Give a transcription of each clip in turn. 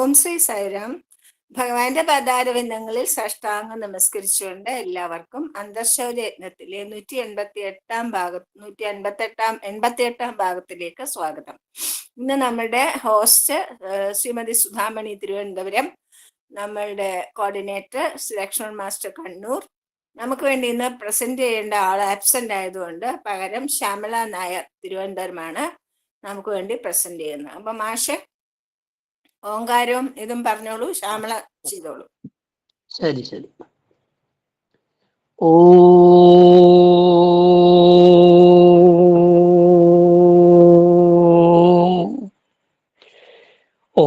ഓം ശ്രീ സൈറാം ഭഗവാന്റെ പദാരവിന്ദങ്ങളിൽ സഷ്ടാംഗം നമസ്കരിച്ചുകൊണ്ട് എല്ലാവർക്കും അന്തർശൗര്യ യജ്ഞത്തിലെ നൂറ്റി എൺപത്തി എട്ടാം ഭാഗ നൂറ്റി അൻപത്തി എട്ടാം എൺപത്തി എട്ടാം ഭാഗത്തിലേക്ക് സ്വാഗതം. ഇന്ന് നമ്മുടെ ഹോസ്റ്റ് ശ്രീമതി സുധാമണി തിരുവനന്തപുരം നമ്മളുടെ കോർഡിനേറ്റർ ലക്ഷ്മൺ മാസ്റ്റർ കണ്ണൂർ. നമുക്ക് വേണ്ടി ഇന്ന് പ്രസന്റ് ചെയ്യേണ്ട ആൾ ആബ്സെന്റ് ആയതുകൊണ്ട് പകരം ശ്യാമള നായർ തിരുവനന്തപുരമാണ്. നമുക്ക് വേണ്ടി പ്രസന്റ് ചെയ്യുന്നത്. അപ്പൊ മാഷെ ഓങ്കാരവും ഇതും പറഞ്ഞോളൂ ശ്യാമള ചെയ്തോളൂ. ശരി ശരി. ഓ ഓ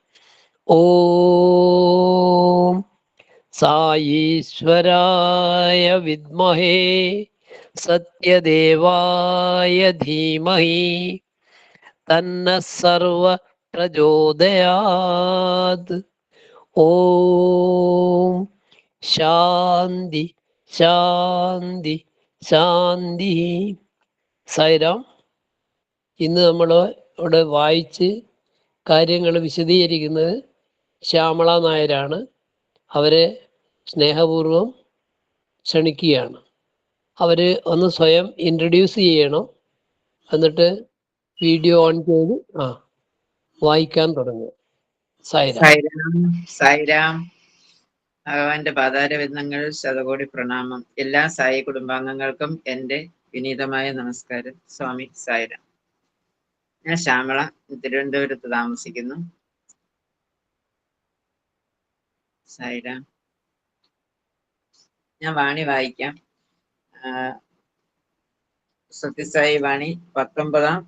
ഓം സായീശ്വരായ വിദ്മഹേ സത്യദേവായ ധീമഹി തന്ന സർവ പ്രചോദയാത്. ഓം ശാന്തി ശാന്തി ശാന്തി. സൈറാം ഇന്ന് നമ്മൾ ഇവിടെ വായിച്ച് കാര്യങ്ങൾ വിശദീകരിക്കുന്നത് ശ്യാമള നായരാണ്. അവരെ സ്നേഹപൂർവം ക്ഷണിക്കുകയാണ്. അവർ ഒന്ന് സ്വയം ഇൻട്രൊഡ്യൂസ് ചെയ്യണം. എന്നിട്ട് വീഡിയോ ഓൺ ചെയ്ത് ആ വായിക്കാൻ തുടങ്ങുക. സൈറ സായിരാം സായിരാം. ഭഗവാന്റെ പാതാരവിന്ദങ്ങൾ ശതകോടി പ്രണാമം. എല്ലാ സായി കുടുംബാംഗങ്ങൾക്കും എന്റെ വിനീതമായ നമസ്കാരം. സ്വാമി സായിരാം. ഞാൻ ശ്യാമള തിരുവനന്തപുരത്ത് താമസിക്കുന്നു. സായിരാം ഞാൻ വാണി വായിക്കാം. സത്യസായി വാണി പത്തൊമ്പതാം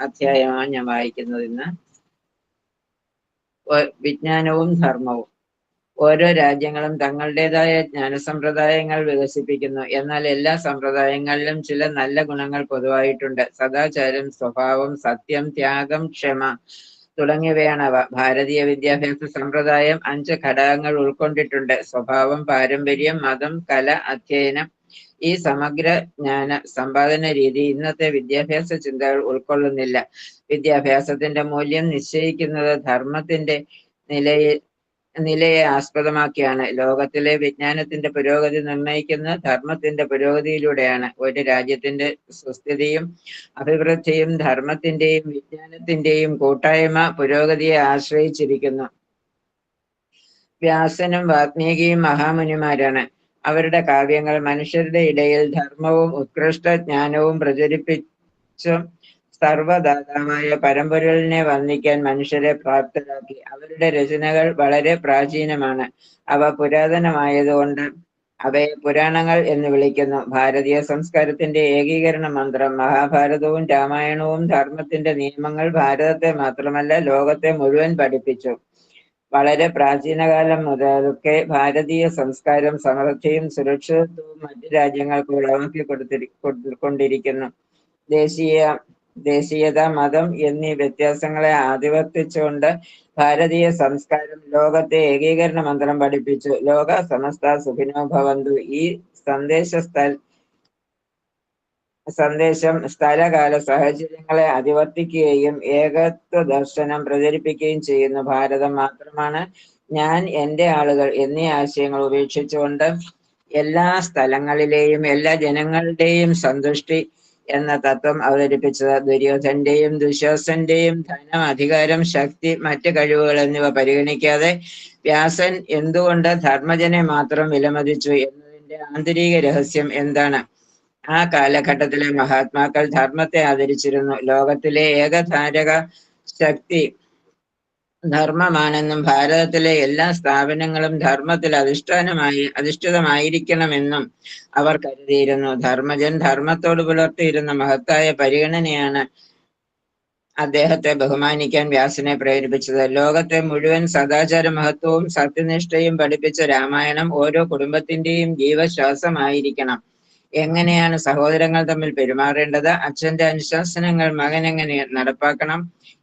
അധ്യായമാണ് ഞാൻ വായിക്കുന്നത് ഇന്ന്. വിജ്ഞാനവും ധർമ്മവും. ഓരോ രാജ്യങ്ങളും തങ്ങളുടേതായ ജ്ഞാനസമ്പ്രദായങ്ങൾ വികസിപ്പിക്കുന്നു. എന്നാൽ എല്ലാ സമ്പ്രദായങ്ങളിലും ചില നല്ല ഗുണങ്ങൾ പൊതുവായിട്ടുണ്ട്. സദാചാരം സ്വഭാവം സത്യം ത്യാഗം ക്ഷമ തുടങ്ങിയവയാണവ ഭാരതീയ വിദ്യാഭ്യാസ സമ്പ്രദായം അഞ്ച് ഘടകങ്ങൾ ഉൾക്കൊണ്ടിട്ടുണ്ട്. സ്വഭാവം പാരമ്പര്യം മതം കല അധ്യയനം. ഈ സമഗ്ര ജ്ഞാന സമ്പാദന രീതി ഇന്നത്തെ വിദ്യാഭ്യാസ ചിന്തകൾ ഉൾക്കൊള്ളുന്നില്ല. വിദ്യാഭ്യാസത്തിന്റെ മൂല്യം നിശ്ചയിക്കുന്നത് ധർമ്മത്തിന്റെ നിലയെ നിലയെ ആസ്പദമാക്കിയാണ്. ലോകത്തിലെ വിജ്ഞാനത്തിന്റെ പുരോഗതി നിർണയിക്കുന്ന ധർമ്മത്തിന്റെ പുരോഗതിയിലൂടെയാണ്. ഒരു രാജ്യത്തിന്റെ സുസ്ഥിതിയും അഭിവൃദ്ധിയും ധർമ്മത്തിന്റെയും വിജ്ഞാനത്തിന്റെയും കൂട്ടായ്മ പുരോഗതിയെ ആശ്രയിച്ചിരിക്കുന്നു. വ്യാസനും വാത്മീകിയും മഹാമുനിമാരാണ്. അവരുടെ കാവ്യങ്ങൾ മനുഷ്യരുടെ ഇടയിൽ ധർമ്മവും ഉത്കൃഷ്ട ജ്ഞാനവും പ്രചരിപ്പിച്ചും സർവദാതാവായ പരമ്പൊരുളിനെ വർണിക്കാൻ മനുഷ്യരെ പ്രാപ്തരാക്കി. അവരുടെ രചനകൾ വളരെ പ്രാചീനമാണ്. അവ പുരാതനമായതുകൊണ്ട് അവയെ പുരാണങ്ങൾ എന്ന് വിളിക്കുന്നു. ഭാരതീയ സംസ്കാരത്തിന്റെ ഏകീകരണ മന്ത്രം മഹാഭാരതവും രാമായണവും ധർമ്മത്തിന്റെ നിയമങ്ങൾ ഭാരതത്തെ മാത്രമല്ല ലോകത്തെ മുഴുവൻ പഠിപ്പിച്ചു. വളരെ പ്രാചീനകാലം മുതലൊക്കെ ഭാരതീയ സംസ്കാരം സമൃദ്ധിയും സുരക്ഷിതത്വവും മറ്റു രാജ്യങ്ങൾക്ക് ഉളവാക്കി കൊടുത്തിരി കൊണ്ടിരിക്കുന്നു. ദേശീയ ദേശീയത മതം എന്നീ വ്യത്യാസങ്ങളെ ആധിപത്യച്ചുകൊണ്ട് ഭാരതീയ സംസ്കാരം ലോകത്തെ ഏകീകരണ മന്ത്രം പഠിപ്പിച്ചു. ലോക സമസ്ത സുഖിനോ ഭവന്തു. ഈ സന്ദേശ സന്ദേശം സ്ഥലകാല സാഹചര്യങ്ങളെ അതിവർത്തിക്കുകയും ഏകത്വ ദർശനം പ്രചരിപ്പിക്കുകയും ചെയ്യുന്നു. ഭാരതം മാത്രമാണ് ഞാൻ എന്റെ ആളുകൾ എന്നീ ആശയങ്ങൾ ഉപേക്ഷിച്ചുകൊണ്ട് എല്ലാ സ്ഥലങ്ങളിലെയും എല്ലാ ജനങ്ങളുടെയും സന്തുഷ്ടി എന്ന തത്വം അവതരിപ്പിച്ചത് ദുര്യോധന്റെയും ദുശ്വാസന്റെയും ധനം അധികാരം ശക്തി മറ്റ് കഴിവുകൾ എന്നിവ പരിഗണിക്കാതെ വ്യാസൻ എന്തുകൊണ്ട് ധർമ്മജനെ മാത്രം വിലമതിച്ചു എന്നതിന്റെ ആന്തരിക രഹസ്യം എന്താണ്? ആ കാലഘട്ടത്തിലെ മഹാത്മാക്കൾ ധർമ്മത്തെ ആദരിച്ചിരുന്നു. ലോകത്തിലെ ഏകധാരക ശക്തി ധർമ്മമാണെന്നും ഭാരതത്തിലെ എല്ലാ സ്ഥാപനങ്ങളും ധർമ്മത്തിൽ അധിഷ്ഠാനമായി അധിഷ്ഠിതമായിരിക്കണമെന്നും അവർ കരുതിയിരുന്നു. ധർമ്മജൻ ധർമ്മത്തോട് പുലർത്തിയിരുന്ന മഹത്തായ പരിഗണനയാണ് അദ്ദേഹത്തെ ബഹുമാനിക്കാൻ വ്യാസനെ പ്രേരിപ്പിച്ചത്. ലോകത്തെ മുഴുവൻ സദാചാര മഹത്വവും സത്യനിഷ്ഠയും പഠിപ്പിച്ച രാമായണം ഓരോ കുടുംബത്തിന്റെയും ജീവശ്വാസമായിരിക്കണം. എങ്ങനെയാണ് സഹോദരങ്ങൾ തമ്മിൽ പെരുമാറേണ്ടത്? അച്ഛന്റെ അനുശാസനങ്ങൾ മകൻ എങ്ങനെ നടപ്പാക്കണം?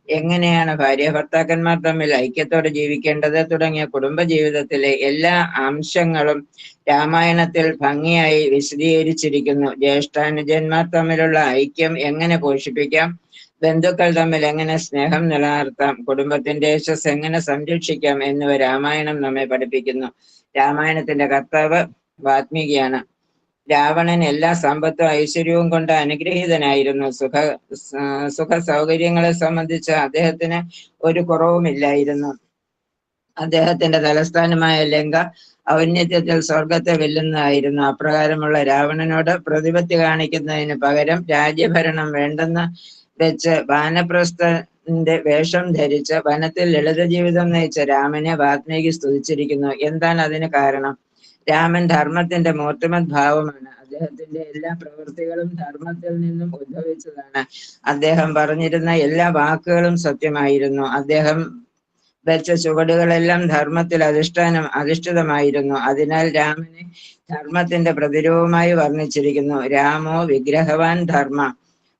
എങ്ങനെയാണ് ഭാര്യ ഭർത്താക്കന്മാർ തമ്മിൽ ഐക്യത്തോടെ ജീവിക്കേണ്ടത്? തുടങ്ങിയ കുടുംബ ജീവിതത്തിലെ എല്ലാ അംശങ്ങളും രാമായണത്തിൽ ഭംഗിയായി വിശദീകരിച്ചിരിക്കുന്നു. ജ്യേഷ്ഠാനുജന്മാർ തമ്മിലുള്ള ഐക്യം എങ്ങനെ പോഷിപ്പിക്കാം? ബന്ധുക്കൾ തമ്മിൽ എങ്ങനെ സ്നേഹം നിലനിർത്താം? കുടുംബത്തിന്റെ യശസ് എങ്ങനെ സംരക്ഷിക്കാം? എന്നിവ രാമായണം നമ്മെ പഠിപ്പിക്കുന്നു. രാമായണത്തിന്റെ കർത്താവ് വാത്മീകിയാണ്. രാവണൻ എല്ലാ സമ്പത്തും ഐശ്വര്യവും കൊണ്ട് അനുഗ്രഹീതനായിരുന്നു. സുഖ സുഖ സൗകര്യങ്ങളെ സംബന്ധിച്ച് അദ്ദേഹത്തിന് ഒരു കുറവുമില്ലായിരുന്നു അദ്ദേഹത്തിന്റെ തലസ്ഥാനമായ ലങ്ക ഔന്നത്യത്തിൽ സ്വർഗത്തെ വെല്ലുന്നതായിരുന്നു. അപ്രകാരമുള്ള രാവണനോട് പ്രതിപത്തി കാണിക്കുന്നതിന് പകരം രാജ്യഭരണം വേണ്ടെന്ന് വെച്ച് വാനപ്രസ്ഥന്റെ വേഷം ധരിച്ച് വനത്തിൽ ലളിത ജീവിതം നയിച്ച രാമനെ വാത്മീകി സ്തുതിച്ചിരിക്കുന്നു. എന്താണ് അതിന് കാരണം? രാമൻ ധർമ്മത്തിന്റെ മൂർത്തിമത് ഭാവമാണ് അദ്ദേഹത്തിന്റെ എല്ലാ പ്രവൃത്തികളും ധർമ്മത്തിൽ നിന്നും ഉദ്ഭവിച്ചതാണ് അദ്ദേഹം പറഞ്ഞിരുന്ന എല്ലാ വാക്കുകളും സത്യമായിരുന്നു. അദ്ദേഹം വെച്ച ചുവടുകളെല്ലാം ധർമ്മത്തിൽ അധിഷ്ഠാനം അധിഷ്ഠിതമായിരുന്നു. അതിനാൽ രാമനെ ധർമ്മത്തിന്റെ പ്രതിരൂപമായി വർണിച്ചിരിക്കുന്നു. രാമോ വിഗ്രഹവാൻ ധർമ്മ.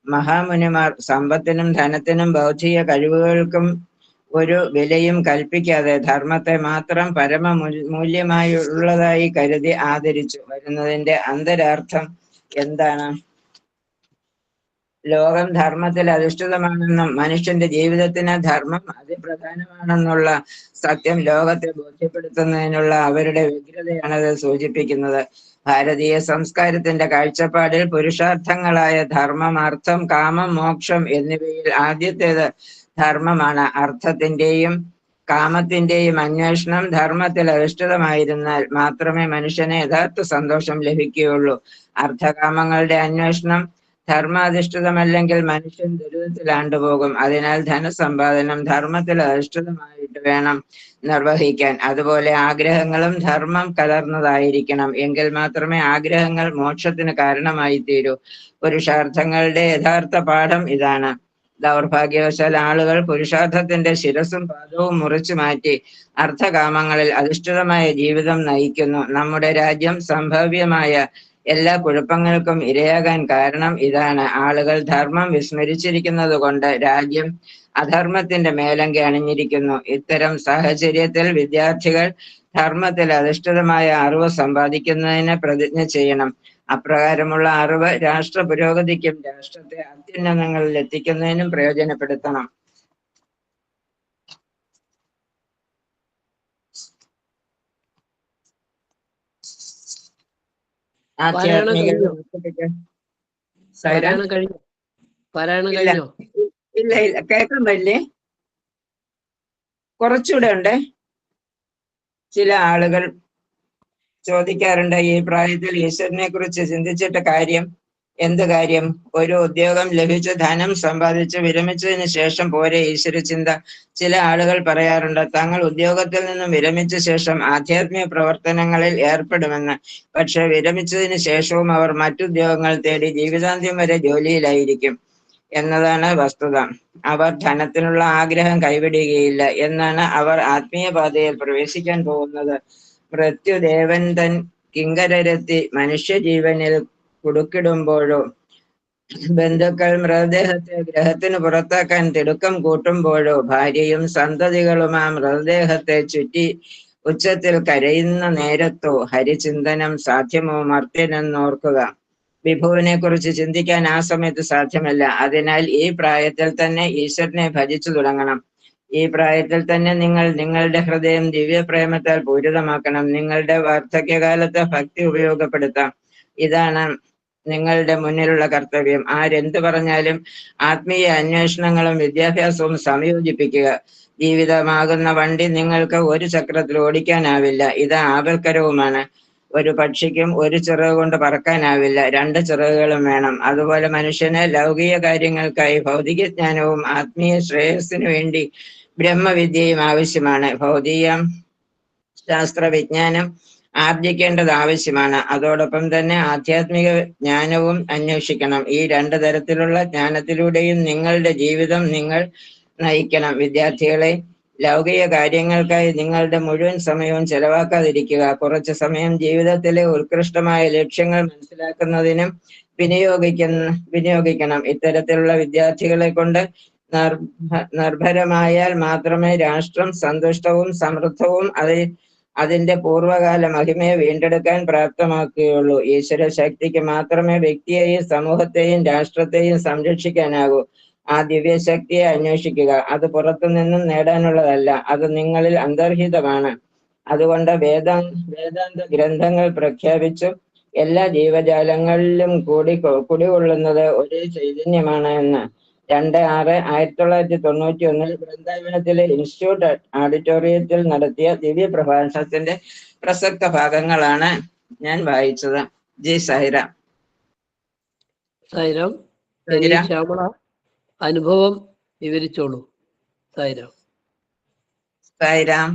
മഹാമുനിമാർ സമ്പത്തിനും ധനത്തിനും ബൗദ്ധിക കഴിവുകൾക്കും ഒരു വിലയും കൽപ്പിക്കാതെ ധർമ്മത്തെ മാത്രം പരമ മൂല്യമായി മൂല്യമായുള്ളതായി കരുതി ആദരിച്ചു. വരുന്നതിന്റെ അന്തരാർത്ഥം എന്താണ്? ലോകം ധർമ്മത്തിൽ അധിഷ്ഠിതമാണെന്നും മനുഷ്യന്റെ ജീവിതത്തിന് ധർമ്മം അതിപ്രധാനമാണെന്നുള്ള സത്യം ലോകത്തെ ബോധ്യപ്പെടുത്തുന്നതിനുള്ള അവരുടെ വ്യഗ്രതയാണത് സൂചിപ്പിക്കുന്നത്. ഭാരതീയ സംസ്കാരത്തിന്റെ കാഴ്ചപ്പാടിൽ പുരുഷാർത്ഥങ്ങളായ ധർമ്മം അർത്ഥം കാമം മോക്ഷം എന്നിവയിൽ ആദ്യത്തേത് ധർമ്മമാണ്. അർത്ഥത്തിന്റെയും കാമത്തിന്റെയും അന്വേഷണം ധർമ്മത്തിൽ അധിഷ്ഠിതമായിരുന്നാൽ മാത്രമേ മനുഷ്യന് യഥാർത്ഥ സന്തോഷം ലഭിക്കുകയുള്ളൂ. അർത്ഥകാമങ്ങളുടെ അന്വേഷണം ധർമാധിഷ്ഠിതമല്ലെങ്കിൽ മനുഷ്യൻ ദുരിതത്തിലാണ്ടുപോകും അതിനാൽ ധനസമ്പാദനം ധർമ്മത്തിൽ അധിഷ്ഠിതമായിട്ട് വേണം നിർവഹിക്കാൻ. അതുപോലെ ആഗ്രഹങ്ങളും ധർമ്മം കലർന്നതായിരിക്കണം. എങ്കിൽ മാത്രമേ ആഗ്രഹങ്ങൾ മോക്ഷത്തിന് കാരണമായി തീരൂ പുരുഷാർത്ഥങ്ങളുടെ യഥാർത്ഥ പാഠം ഇതാണ്. ദൗർഭാഗ്യവശാൽ ആളുകൾ പുരുഷാർത്ഥത്തിന്റെ ശിരസും പാദവും മുറിച്ചു മാറ്റി അർത്ഥകാമങ്ങളിൽ അധിഷ്ഠിതമായ ജീവിതം നയിക്കുന്നു. നമ്മുടെ രാജ്യം സംഭവ്യമായ എല്ലാ കുഴപ്പങ്ങൾക്കും ഇരയാകാൻ കാരണം ഇതാണ്. ആളുകൾ ധർമ്മം വിസ്മരിച്ചിരിക്കുന്നത് കൊണ്ട് രാജ്യം അധർമ്മത്തിന്റെ മേലങ്കി അണിഞ്ഞിരിക്കുന്നു. ഇത്തരം സാഹചര്യത്തിൽ വിദ്യാർത്ഥികൾ ധർമ്മത്തിൽ അധിഷ്ഠിതമായ അറിവ് സമ്പാദിക്കുന്നതിന് പ്രതിജ്ഞ ചെയ്യണം. അപ്രകാരമുള്ള അറിവ് രാഷ്ട്ര പുരോഗതിക്കും രാഷ്ട്രത്തെ അത്യുന്നതങ്ങളിൽ എത്തിക്കുന്നതിനും പ്രയോജനപ്പെടുത്തണം. ഇല്ല ഇല്ല. കേൾക്കാൻ പറ്റില്ലേ? കുറച്ചുകൂടെ ഉണ്ട്. ചില ആളുകൾ ചോദിക്കാറുണ്ട് ഈ പ്രായത്തിൽ ഈശ്വരനെ കുറിച്ച് ചിന്തിച്ചിട്ട് കാര്യം എന്ത് കാര്യം? ഒരു ഉദ്യോഗം ലഭിച്ച് ധനം സമ്പാദിച്ച് വിരമിച്ചതിന് ശേഷം പോരെ ഈശ്വര ചിന്ത. ചില ആളുകൾ പറയാറുണ്ട് തങ്ങൾ ഉദ്യോഗത്തിൽ നിന്നും വിരമിച്ച ശേഷം ആധ്യാത്മിക പ്രവർത്തനങ്ങളിൽ ഏർപ്പെടുമെന്ന്. പക്ഷെ വിരമിച്ചതിന് ശേഷവും അവർ മറ്റുദ്യോഗങ്ങൾ തേടി ജീവിതാന്ത്യം വരെ ജോലിയിലായിരിക്കും എന്നതാണ് വസ്തുത. അവർ ധനത്തിനുള്ള ആഗ്രഹം കൈവിടുകയില്ല എന്നാണ് അവർ ആത്മീയ പാതയിൽ പ്രവേശിക്കാൻ പോകുന്നത്. മൃത്യുദേവൻ തൻ കിങ്കരരത്തി മനുഷ്യജീവനിൽ കുടുക്കിടുമ്പോഴോ ബന്ധുക്കൾ മൃതദേഹത്തെ ഗ്രഹത്തിന് പുറത്താക്കാൻ തിടുക്കം കൂട്ടുമ്പോഴോ ഭാര്യയും സന്തതികളും ആ മൃതദേഹത്തെ ചുറ്റി ഉച്ചത്തിൽ കരയുന്ന നേരത്തോ ഹരിചിന്തനം സാധ്യമോ മർത്യനെന്നോർക്കുക. വിഭുവിനെ കുറിച്ച് ചിന്തിക്കാൻ ആ സമയത്ത് സാധ്യമല്ല. അതിനാൽ ഈ പ്രായത്തിൽ തന്നെ ഈശ്വരനെ ഭജിച്ചു തുടങ്ങണം. ഈ പ്രായത്തിൽ തന്നെ നിങ്ങൾ നിങ്ങളുടെ ഹൃദയം ദിവ്യപ്രേമത്താൽ പൂരിതമാക്കണം. നിങ്ങളുടെ വാർദ്ധക്യകാലത്ത് ഭക്തി ഉപയോഗപ്പെടുത്താം. ഇതാണ് നിങ്ങളുടെ മുന്നിലുള്ള കർത്തവ്യം. ആരെന്ത് പറഞ്ഞാലും ആത്മീയ അന്വേഷണങ്ങളും വിദ്യാഭ്യാസവും സംയോജിപ്പിക്കുക. ജീവിതമാകുന്ന വണ്ടി നിങ്ങൾക്ക് ഒരു ചക്രത്തിൽ ഓടിക്കാനാവില്ല. ഇത് ആപൽക്കരവുമാണ്. ഒരു പക്ഷിക്കും ഒരു ചിറക് കൊണ്ട് പറക്കാനാവില്ല. രണ്ട് ചിറകുകളും വേണം. അതുപോലെ മനുഷ്യന് ലൗകിക കാര്യങ്ങൾക്കായി ഭൗതിക ജ്ഞാനവും ആത്മീയ ശ്രേയസ്സിനു വേണ്ടി ബ്രഹ്മവിദ്യയും ആവശ്യമാണ്. ഭൗതിക ശാസ്ത്ര വിജ്ഞാനം ആർജിക്കേണ്ടത് ആവശ്യമാണ്. അതോടൊപ്പം തന്നെ ആധ്യാത്മിക ജ്ഞാനവും അന്വേഷിക്കണം. ഈ രണ്ട് തരത്തിലുള്ള ജ്ഞാനത്തിലൂടെയും നിങ്ങളുടെ ജീവിതം നിങ്ങൾ നയിക്കണം. വിദ്യാർത്ഥികളെ ലൗകിക കാര്യങ്ങൾക്കായി നിങ്ങളുടെ മുഴുവൻ സമയവും ചെലവാക്കാതിരിക്കുക. കുറച്ച് സമയം ജീവിതത്തിലെ ഉത്കൃഷ്ടമായ ലക്ഷ്യങ്ങൾ മനസ്സിലാക്കുന്നതിനും വിനിയോഗിക്കുന്ന വിനിയോഗിക്കണം. ഇത്തരത്തിലുള്ള വിദ്യാർത്ഥികളെ കൊണ്ട് നിർഭരമായാൽ മാത്രമേ രാഷ്ട്രം സന്തുഷ്ടവും സമൃദ്ധവും അത് അതിന്റെ പൂർവകാല മഹിമയെ വീണ്ടെടുക്കാൻ പ്രാപ്തമാക്കുകയുള്ളൂ. ഈശ്വര ശക്തിക്ക് മാത്രമേ വ്യക്തിയെയും സമൂഹത്തെയും രാഷ്ട്രത്തെയും സംരക്ഷിക്കാനാകൂ. ആ ദിവ്യശക്തിയെ അന്വേഷിക്കുക. അത് പുറത്തു നിന്നും നേടാനുള്ളതല്ല അത് നിങ്ങളിൽ അന്തർഹിതമാണ്. അതുകൊണ്ട് വേദ വേദാന്ത ഗ്രന്ഥങ്ങൾ പ്രഖ്യാപിച്ചു എല്ലാ ജീവജാലങ്ങളിലും കൂടി കുടികൊള്ളുന്നത് ഒരേ ചൈതന്യമാണ് എന്ന് രണ്ട് ആറ് ആയിരത്തി തൊള്ളായിരത്തി തൊണ്ണൂറ്റി ഒന്നിൽ വൃന്ദാവനത്തിലെ ഇൻസ്റ്റിറ്റ്യൂട്ട് ഓഡിറ്റോറിയത്തിൽ നടത്തിയ ദിവ്യ പ്രഭാഷണത്തിന്റെ പ്രസക്ത ഭാഗങ്ങളാണ് ഞാൻ വായിച്ചത്. ജി സൈറ സൈരം ശ്യാമള അനുഭവം വിവരിച്ചോളൂ. സൈരാം സൈരാം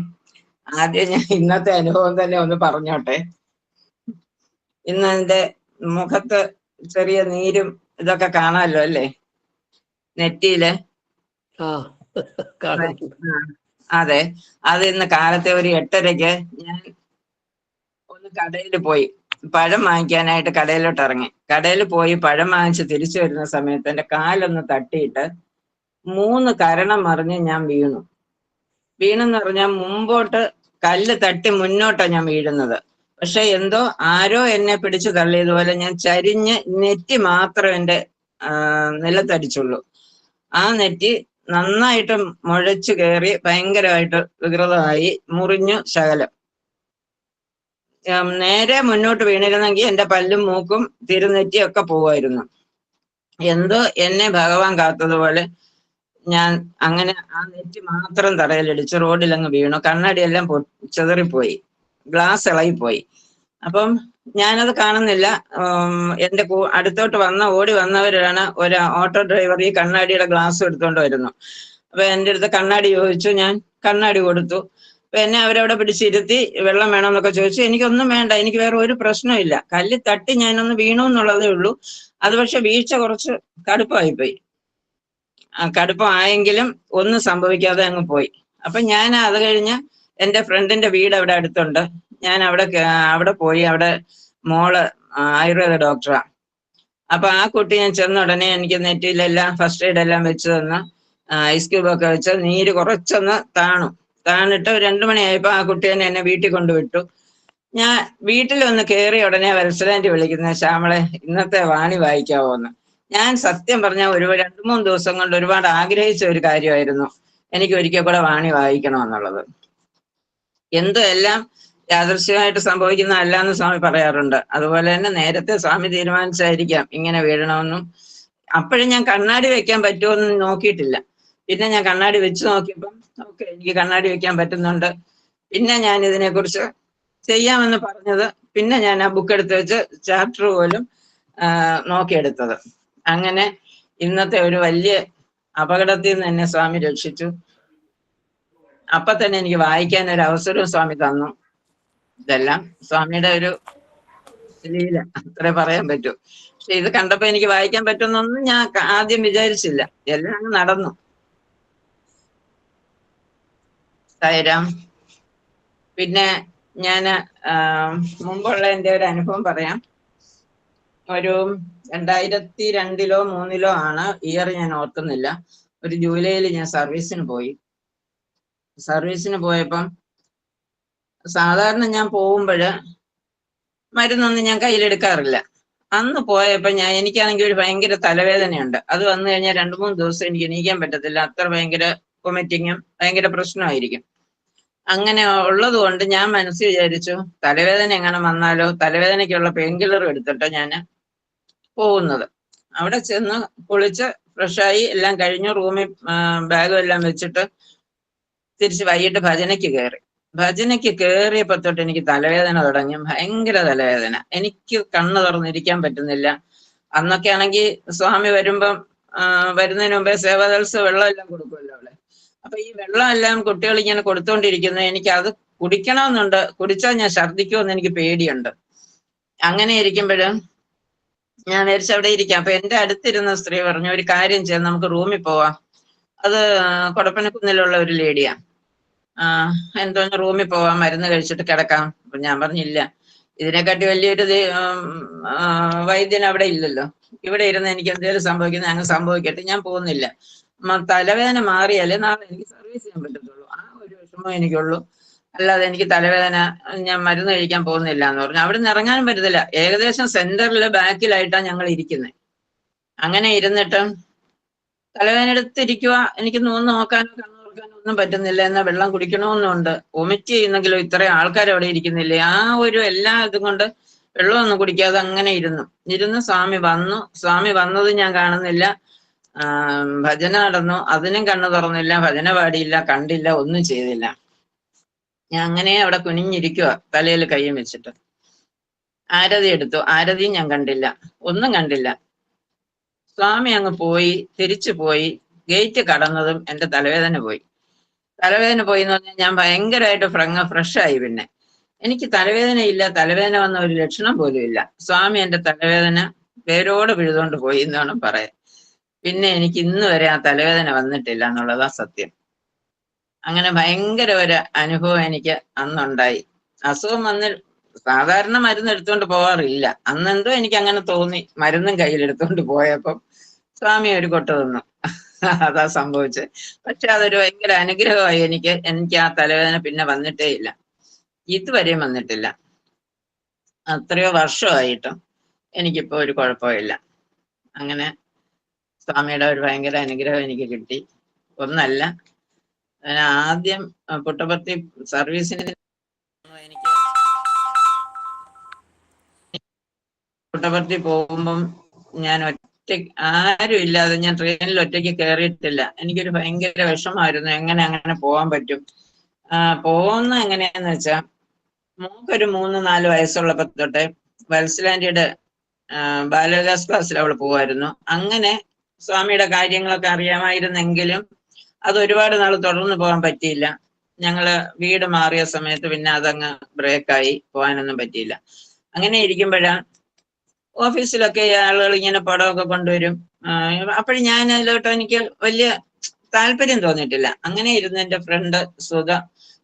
ആദ്യം ഞാൻ ഇന്നത്തെ അനുഭവം തന്നെ ഒന്ന് പറഞ്ഞോട്ടെ. ഇന്ന് എന്റെ മുഖത്ത് ചെറിയ നീരും ഇതൊക്കെ കാണാമല്ലോ അല്ലേ? നെറ്റിയിൽ. അതെ. അത് ഇന്ന് കാലത്തെ ഒരു എട്ടരയ്ക്ക് ഞാൻ ഒന്ന് കടയിൽ പോയി. പഴം വാങ്ങിക്കാനായിട്ട് കടയിലോട്ട് ഇറങ്ങി കടയിൽ പോയി പഴം വാങ്ങിച്ച് തിരിച്ചു വരുന്ന സമയത്ത് എന്റെ കാലൊന്ന് തട്ടിയിട്ട് മൂന്ന് കരണം മറിഞ്ഞ് ഞാൻ വീണു. വീണെന്ന് പറഞ്ഞാൽ മുമ്പോട്ട് കല്ല് തട്ടി മുന്നോട്ടാണ് ഞാൻ വീഴുന്നത്. പക്ഷെ എന്തോ ആരോ എന്നെ പിടിച്ചു തള്ളിയതുപോലെ ഞാൻ ചരിഞ്ഞ് നെറ്റി മാത്രം എന്റെ ആ, നിലത്തടിച്ചുള്ളൂ. ആ നെറ്റി നന്നായിട്ട് മുഴച്ചു കയറി ഭയങ്കരമായിട്ട് വികൃതമായി മുറിഞ്ഞു ശകലം. നേരെ മുന്നോട്ട് വീണിരുന്നെങ്കിൽ എന്റെ പല്ലും മൂക്കും തിരുനെറ്റിയും ഒക്കെ പോവായിരുന്നു എന്തോ എന്നെ ഭഗവാൻ കാത്തതുപോലെ ഞാൻ അങ്ങനെ ആ നെറ്റി മാത്രം തറയിലടിച്ച് റോഡിലങ്ങ് വീണു. കണ്ണടിയെല്ലാം പൊ ചെതറിപ്പോയി. ഗ്ലാസ് ഇളകിപ്പോയി. അപ്പം ഞാനത് കാണുന്നില്ല. എന്റെ അടുത്തോട്ട് വന്ന ഓടി വന്നവരാണ് ഒരു ഓട്ടോ ഡ്രൈവർ ഈ കണ്ണാടിയുടെ ഗ്ലാസ് എടുത്തുകൊണ്ട് വരുന്നു അപ്പൊ എന്റെ അടുത്ത് കണ്ണാടി ചോദിച്ചു ഞാൻ കണ്ണാടി കൊടുത്തു. അപ്പൊ എന്നെ അവരവിടെ പിടിച്ചിരുത്തി വെള്ളം വേണമെന്നൊക്കെ ചോദിച്ചു. എനിക്കൊന്നും വേണ്ട എനിക്ക് വേറെ ഒരു പ്രശ്നമില്ല കല്ല് തട്ടി ഞാനൊന്ന് വീണു എന്നുള്ളതേ ഉള്ളൂ. അത് പക്ഷെ വീഴ്ച കുറച്ച് കടുപ്പമായി പോയി കടുപ്പമായെങ്കിലും ഒന്നും സംഭവിക്കാതെ അങ്ങ് പോയി. അപ്പൊ ഞാൻ അത് കഴിഞ്ഞ് എന്റെ ഫ്രണ്ടിന്റെ വീട് അവിടെ അടുത്തുണ്ട്. ഞാൻ അവിടെ അവിടെ പോയി അവിടെ മോൾ ആയുർവേദ ഡോക്ടറാ. അപ്പൊ ആ കുട്ടി ഞാൻ ചെന്ന ഉടനെ എനിക്ക് നെറ്റിയിലെല്ലാം ഫസ്റ്റ് എയ്ഡ് എല്ലാം വെച്ച് തന്ന് ഐസ് ക്യൂബ് ഒക്കെ വെച്ച് നീര് കുറച്ചൊന്ന് താണു. താണിട്ട് രണ്ടു മണിയായപ്പോ ആ കുട്ടി തന്നെ എന്നെ വീട്ടിൽ കൊണ്ടുവിട്ടു. ഞാൻ വീട്ടിൽ ഒന്ന് കയറി ഉടനെ വത്സലാന്റി വിളിക്കുന്ന ശ്യാമളെ ഇന്നത്തെ വാണി വായിക്കാവോ എന്ന് ഞാൻ സത്യം പറഞ്ഞ ഒരു രണ്ടു മൂന്ന് ദിവസം കൊണ്ട് ഒരുപാട് ആഗ്രഹിച്ച ഒരു കാര്യമായിരുന്നു. എനിക്ക് ഒരിക്കൽ കൂടെ വാണി വായിക്കണം എന്നുള്ളത് എന്തും എല്ലാം യാദൃശ്യമായിട്ട് സംഭവിക്കുന്നതല്ല എന്ന് സ്വാമി പറയാറുണ്ട്. അതുപോലെ തന്നെ നേരത്തെ സ്വാമി തീരുമാനിച്ചായിരിക്കാം ഇങ്ങനെ വീഴണമെന്നും. അപ്പോഴും ഞാൻ കണ്ണാടി വെക്കാൻ പറ്റുമോ എന്ന് നോക്കിയിട്ടില്ല. പിന്നെ ഞാൻ കണ്ണാടി വെച്ച് നോക്കിയപ്പം ഓക്കെ എനിക്ക് കണ്ണാടി വെക്കാൻ പറ്റുന്നുണ്ട്. പിന്നെ ഞാൻ ഇതിനെക്കുറിച്ച് ചെയ്യാമെന്ന് പറഞ്ഞത്. പിന്നെ ഞാൻ ആ ബുക്ക് എടുത്ത് വെച്ച് ചാപ്റ്റർ പോലും നോക്കിയെടുത്തത്. അങ്ങനെ ഇന്നത്തെ ഒരു വലിയ അപകടത്തിൽ നിന്ന് എന്നെ സ്വാമി രക്ഷിച്ചു. അപ്പൊ തന്നെ എനിക്ക് വായിക്കാൻ ഒരു അവസരവും സ്വാമി തന്നു. ഇതെല്ലാം സ്വാമിയുടെ ഒരു ലീല അത്രേ പറയാൻ പറ്റൂ. പക്ഷെ ഇത് കണ്ടപ്പോ എനിക്ക് വായിക്കാൻ പറ്റുന്നൊന്നും ഞാൻ ആദ്യം വിചാരിച്ചില്ല. എല്ലാം അങ്ങ് നടന്നു. സായിരാം പിന്നെ ഞാൻ മുമ്പുള്ള എന്റെ ഒരു അനുഭവം പറയാം. ഒരു രണ്ടായിരത്തി രണ്ടിലോ മൂന്നിലോ ആണ് ഇയർ ഞാൻ ഓർക്കുന്നില്ല. ഒരു ജൂലൈയിൽ ഞാൻ സർവീസിന് പോയി. സർവീസിന് പോയപ്പം സാധാരണ ഞാൻ പോകുമ്പോൾ മരുന്നൊന്നും ഞാൻ കയ്യിലെടുക്കാറില്ല. അന്ന് പോയപ്പോൾ ഞാൻ എനിക്കാണെങ്കിൽ ഒരു ഭയങ്കര തലവേദനയുണ്ട്. അത് വന്നു കഴിഞ്ഞാൽ രണ്ട് മൂന്ന് ദിവസം എനിക്ക് എണീക്കാൻ പറ്റത്തില്ല. അത്ര ഭയങ്കര വൊമിറ്റിങ്ങും ഭയങ്കര പ്രശ്നമായിരിക്കും. അങ്ങനെ ഉള്ളത് കൊണ്ട് ഞാൻ മനസ്സിൽ വിചാരിച്ചു തലവേദന എങ്ങനെ വന്നാലോ തലവേദനയ്ക്കുള്ള പെയിൻ കില്ലർ എടുത്തിട്ട് ഞാൻ പോകുന്നത്. അവിടെ ചെന്ന് കുളിച്ച് ഫ്രഷായി എല്ലാം കഴിഞ്ഞു റൂമിൽ ബാഗും എല്ലാം വെച്ചിട്ട് തിരിച്ച് വൈകിട്ട് ഭജനയ്ക്ക് കയറി. ഭജനയ്ക്ക് കയറിയപ്പോ തൊട്ട് എനിക്ക് തലവേദന തുടങ്ങി. ഭയങ്കര തലവേദന. എനിക്ക് കണ്ണ് തുറന്നിരിക്കാൻ പറ്റുന്നില്ല. അന്നൊക്കെ ആണെങ്കിൽ സ്വാമി വരുമ്പം വരുന്നതിന് മുമ്പേ സേവാദൽസ് വെള്ളം എല്ലാം കൊടുക്കുമല്ലോ അവിടെ അപ്പൊ ഈ വെള്ളം എല്ലാം കുട്ടികൾ ഇങ്ങനെ കൊടുത്തോണ്ടിരിക്കുന്നത് എനിക്ക് അത് കുടിക്കണമെന്നുണ്ട്. കുടിച്ചാൽ ഞാൻ ഛർദിക്കുമെന്ന് എനിക്ക് പേടിയുണ്ട്. അങ്ങനെ ഇരിക്കുമ്പോഴും ഞാൻ വിചാരിച്ചു അവിടെ ഇരിക്കാം. അപ്പൊ എന്റെ അടുത്തിരുന്ന സ്ത്രീ പറഞ്ഞു ഒരു കാര്യം ചെയ്യാം. നമുക്ക് റൂമിൽ പോവാം. അത് കൊടപ്പനക്കുന്നിലുള്ള ഒരു ലേഡിയാ. ആ എന്തോന്ന് റൂമിൽ പോവാം മരുന്ന് കഴിച്ചിട്ട് കിടക്കാം. അപ്പൊ ഞാൻ പറഞ്ഞില്ല. ഇതിനെക്കാട്ടി വലിയൊരു വൈദ്യൻ അവിടെ ഇല്ലല്ലോ. ഇവിടെ ഇരുന്ന് എനിക്ക് എന്തെങ്കിലും സംഭവിക്കുന്നത് അങ്ങ് സംഭവിക്കട്ടെ. ഞാൻ പോകുന്നില്ല. തലവേദന മാറിയാലേ നാളെ എനിക്ക് സർവീസ് ചെയ്യാൻ പറ്റത്തുള്ളൂ. ആ ഒരു വിഷമം എനിക്കുള്ളൂ. അല്ലാതെ എനിക്ക് തലവേദന ഞാൻ മരുന്ന് കഴിക്കാൻ പോകുന്നില്ല എന്ന് പറഞ്ഞു. അവിടെ നിന്ന് ഇറങ്ങാനും പറ്റത്തില്ല. ഏകദേശം സെന്ററിൽ ബാക്കിലായിട്ടാണ് ഞങ്ങൾ ഇരിക്കുന്നത് അങ്ങനെ ഇരുന്നിട്ട് തലവേദന എടുത്തിരിക്കുക എനിക്ക് നോന്ന് നോക്കാനോ ഒന്നും പറ്റുന്നില്ല എന്നാ വെള്ളം കുടിക്കണമെന്നുണ്ട് വൊമിറ്റ് ചെയ്യുന്നെങ്കിലും ഇത്രയും ആൾക്കാർ അവിടെ ഇരിക്കുന്നില്ലേ? ആ ഒരു എല്ലാ ഇതും കൊണ്ട് വെള്ളമൊന്നും കുടിക്കാതെ അങ്ങനെ ഇരുന്നു. ഇരുന്ന് സ്വാമി വന്നു. സ്വാമി വന്നത് ഞാൻ കാണുന്നില്ല. ഭജന നടന്നു. അതിനും കണ്ണു തുറന്നില്ല. ഭജന പാടിയില്ല. കണ്ടില്ല. ഒന്നും ചെയ്തില്ല. ഞാൻ അങ്ങനെ അവിടെ കുനിഞ്ഞിരിക്കുക തലയിൽ കൈയും വെച്ചിട്ട്. ആരതി എടുത്തു. ആരതിയും ഞാൻ കണ്ടില്ല. ഒന്നും കണ്ടില്ല. സ്വാമി അങ്ങ് പോയി. തിരിച്ചു പോയി. ഗേറ്റ് കടന്നതും എന്റെ തലവേദന പോയി. തലവേദന പോയി എന്ന് പറഞ്ഞാൽ ഞാൻ ഭയങ്കരമായിട്ട് ഫ്രങ്ങ ആയി പിന്നെ. എനിക്ക് തലവേദന ഇല്ല തലവേദന വന്ന ഒരു ലക്ഷണം പോലും ഇല്ല. സ്വാമി എന്റെ തലവേദന പേരോട് പിഴുതുകൊണ്ട് പോയി എന്ന് വേണം പറയാൻ. പിന്നെ എനിക്ക് ഇന്ന് വരെ ആ തലവേദന വന്നിട്ടില്ല എന്നുള്ളതാ സത്യം. അങ്ങനെ ഭയങ്കര ഒരു അനുഭവം എനിക്ക് അന്നുണ്ടായി. അസുഖം വന്ന് സാധാരണ മരുന്ന് എടുത്തുകൊണ്ട് പോകാറില്ല അന്നെന്തോ എനിക്ക് അങ്ങനെ തോന്നി. മരുന്നും കയ്യിലെടുത്തുകൊണ്ട് പോയപ്പം സ്വാമി ഒരു കൊട്ട തന്നു. അതാ സംഭവിച്ചത്. പക്ഷെ അതൊരു ഭയങ്കര അനുഗ്രഹമായി എനിക്ക് എനിക്ക് ആ തലവേദന പിന്നെ വന്നിട്ടേ ഇല്ല. ഇതുവരെയും വന്നിട്ടില്ല. അത്രയോ വർഷമായിട്ടും എനിക്കിപ്പോ ഒരു കുഴപ്പമില്ല അങ്ങനെ സ്വാമിയുടെ ഒരു ഭയങ്കര അനുഗ്രഹം എനിക്ക് കിട്ടി. ഒന്നല്ല ആദ്യം പുട്ടപർത്തി സർവീസിന് എനിക്ക് പുട്ടപർത്തി പോകുമ്പം ഞാൻ ഒറ്റ ആരും ഇല്ലാതെ ഞാൻ ട്രെയിനിൽ ഒറ്റയ്ക്ക് കയറിയിട്ടില്ല എനിക്കൊരു ഭയങ്കര വിഷമായിരുന്നു. എങ്ങനെ അങ്ങനെ പോകാൻ പറ്റും? പോകുന്ന എങ്ങനെയാന്ന് വെച്ചാ മോക്കൊരു മൂന്ന് നാല് വയസ്സുള്ളപ്പോ തൊട്ട് വത്സലാൻഡിയുടെ ബാലവികാസ് ക്ലാസ്സിൽ അവൾ പോവായിരുന്നു. അങ്ങനെ സ്വാമിയുടെ കാര്യങ്ങളൊക്കെ അറിയാമായിരുന്നെങ്കിലും അത് ഒരുപാട് നാൾ തുടർന്ന് പോകാൻ പറ്റിയില്ല. ഞങ്ങൾ വീട് മാറിയ സമയത്ത് പിന്നെ അതങ്ങ് ബ്രേക്കായി. പോകാനൊന്നും പറ്റിയില്ല. അങ്ങനെ ഇരിക്കുമ്പോഴാണ് ഓഫീസിലൊക്കെ ആളുകൾ ഇങ്ങനെ പടമൊക്കെ കൊണ്ടുവരും. അപ്പോഴും ഞാൻ അതിലോട്ട് എനിക്ക് വലിയ താല്പര്യം തോന്നിയിട്ടില്ല. അങ്ങനെ ഇരുന്ന് എന്റെ ഫ്രണ്ട് സുധ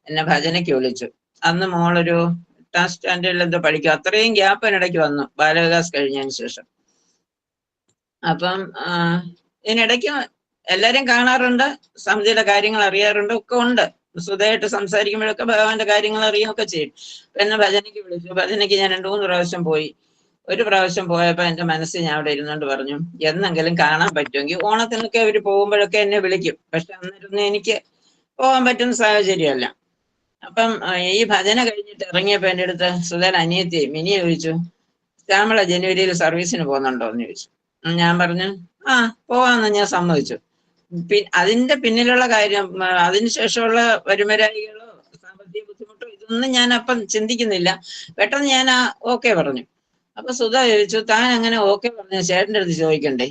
എന്നെ ഭജനയ്ക്ക് വിളിച്ചു. അന്ന് മോളൊരു എട്ടാം സ്റ്റാൻഡേർഡിൽ എന്തോ പഠിക്കും അത്രയും ഗ്യാപ്പ് ഇടയ്ക്ക് വന്നു. ബാലവികാസ് കഴിഞ്ഞതിന് ശേഷം. അപ്പം ഇതിനിടയ്ക്ക് എല്ലാവരും കാണാറുണ്ട്. സമിതിയുടെ കാര്യങ്ങൾ അറിയാറുണ്ട്. ഒക്കെ ഉണ്ട്. സുധയായിട്ട് സംസാരിക്കുമ്പോഴൊക്കെ ഭഗവാന്റെ കാര്യങ്ങൾ അറിയുകയൊക്കെ ചെയ്യും. എന്നെ ഭജനയ്ക്ക് വിളിച്ചു. ഭജനയ്ക്ക് ഞാൻ രണ്ടു മൂന്ന് പ്രാവശ്യം പോയി. ഒരു പ്രാവശ്യം പോയപ്പോ എന്റെ മനസ്സിൽ ഞാൻ അവിടെ ഇരുന്നുകൊണ്ട് പറഞ്ഞു എന്നെങ്കിലും കാണാൻ പറ്റുമെങ്കിൽ ഓണത്തിനൊക്കെ അവർ പോകുമ്പോഴൊക്കെ എന്നെ വിളിക്കും. പക്ഷെ അന്നിരുന്ന് എനിക്ക് പോകാൻ പറ്റുന്ന സാഹചര്യമല്ല. അപ്പം ഈ ഭജന കഴിഞ്ഞിട്ട് ഇറങ്ങിയപ്പോ എന്റെ അടുത്ത് സുധേൻ അനിയത്തി മിനി ചോദിച്ചു ശ്യാമള ജനുവരിയിൽ സർവീസിന് പോകുന്നുണ്ടോ? എന്ന് ചോദിച്ചു. ഞാൻ പറഞ്ഞു ആ പോവാന്ന് ഞാൻ സമ്മതിച്ചു. പി അതിന്റെ പിന്നിലുള്ള കാര്യം അതിനുശേഷമുള്ള വരുമരായികളോ സാമ്പത്തിക ബുദ്ധിമുട്ടോ ഇതൊന്നും ഞാൻ അപ്പം ചിന്തിക്കുന്നില്ല. പെട്ടെന്ന് ഞാൻ ആ ഓക്കെ പറഞ്ഞു. അപ്പൊ സുധ ചോദിച്ചു താൻ അങ്ങനെ ഓക്കെ പറഞ്ഞു ചേട്ടന്റെ അടുത്ത് ചോദിക്കണ്ടേ.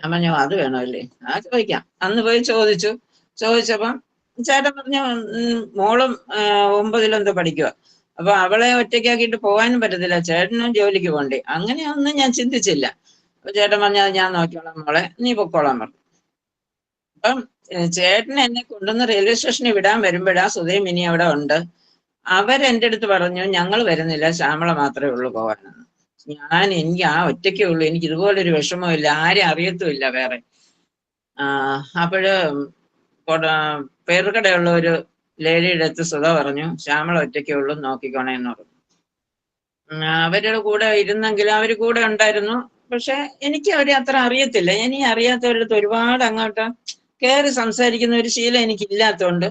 ഞാൻ പറഞ്ഞു അത് വേണമല്ലേ? ആ ചോദിക്കാം. അന്ന് പോയി ചോദിച്ചു. ചോദിച്ചപ്പം ചേട്ടൻ പറഞ്ഞു മോളും ഒമ്പതിലെന്തോ പഠിക്കുക അപ്പൊ അവളെ ഒറ്റയ്ക്കാക്കിയിട്ട് പോകാനും പറ്റത്തില്ല. ചേട്ടനും ജോലിക്ക് പോണ്ടേ അങ്ങനെയൊന്നും ഞാൻ ചിന്തിച്ചില്ല. അപ്പൊ ചേട്ടൻ പറഞ്ഞു "അത് ഞാൻ നോക്കിക്കോളാം മോളെ. നീ പൊക്കോളാൻ പറഞ്ഞു. അപ്പം ചേട്ടൻ എന്നെ കൊണ്ടുവന്ന് റെയിൽവേ സ്റ്റേഷനിൽ വിടാൻ വരുമ്പോഴാ സുധയും ഇനി അവിടെ ഉണ്ട്. അവരെന്റെ അടുത്ത് പറഞ്ഞു ഞങ്ങൾ വരുന്നില്ല ശ്യാമള മാത്രമേ ഉള്ളൂ പോകാനെന്ന് ഞാൻ എനിക്ക് ആ ഒറ്റയ്ക്കേ ഉള്ളൂ എനിക്ക് ഇതുപോലെ ഇതുപോലൊരു വിഷമമില്ല ആരും അറിയത്തുമില്ല വേറെ. അപ്പോഴ് പേർക്കടയുള്ള ഒരു ലേഡിയുടെ അടുത്ത് സുധ പറഞ്ഞു ശ്യാമള ഒറ്റയ്ക്കേ ഉള്ളൂ നോക്കിക്കോണേ എന്ന് പറഞ്ഞു. അവരുടെ കൂടെ ഇരുന്നെങ്കിൽ അവർ കൂടെ ഉണ്ടായിരുന്നു. പക്ഷെ എനിക്ക് അവരെ അത്ര അറിയത്തില്ല. ഞാൻ ഈ അറിയാത്തവരുടെ അടുത്ത് ഒരുപാട് അങ്ങോട്ട് കയറി സംസാരിക്കുന്ന ഒരു ശീലം എനിക്ക് ഇല്ലാത്തതുകൊണ്ട്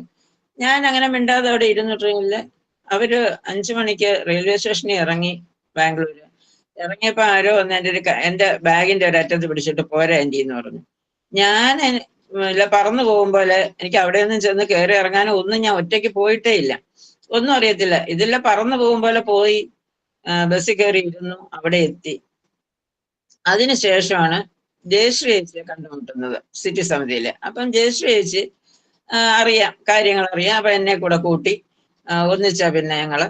ഞാൻ അങ്ങനെ മിണ്ടാതെ അവിടെ ഇരുന്നിട്ടില്ല അവർ അഞ്ചു മണിക്ക് റെയിൽവേ സ്റ്റേഷനിൽ ഇറങ്ങി ബാംഗ്ലൂര്. ഇറങ്ങിയപ്പോ ആരോ ഒന്ന് എന്റെ ഒരു എന്റെ ബാഗിന്റെ ഒരു അറ്റത്ത് പിടിച്ചിട്ട് പോരാ എന്റെ എന്ന് പറഞ്ഞു. ഞാൻ ഇല്ല പറന്നു പോകുമ്പോലെ എനിക്ക് അവിടെ ഒന്നും ചെന്ന് കയറി ഇറങ്ങാനോ ഒന്നും ഞാൻ ഒറ്റയ്ക്ക് പോയിട്ടേ ഇല്ല. ഒന്നും അറിയത്തില്ല. ഇതില്ല പറന്നു പോകും പോലെ പോയി ബസ് ബസ്സിൽ കയറി ഇരുന്നു അവിടെ എത്തി. അതിനുശേഷമാണ് ജയശ്രീ ചേച്ചിയെ കണ്ടുമുട്ടുന്നത് സിറ്റി സമിതിയിൽ അപ്പം ജയശ്രീ ചേച്ചി അറിയാം കാര്യങ്ങൾ അറിയാം അപ്പൊ എന്നെ കൂടെ കൂട്ടി ഒന്നിച്ചാ പിന്നെ ഞങ്ങൾ.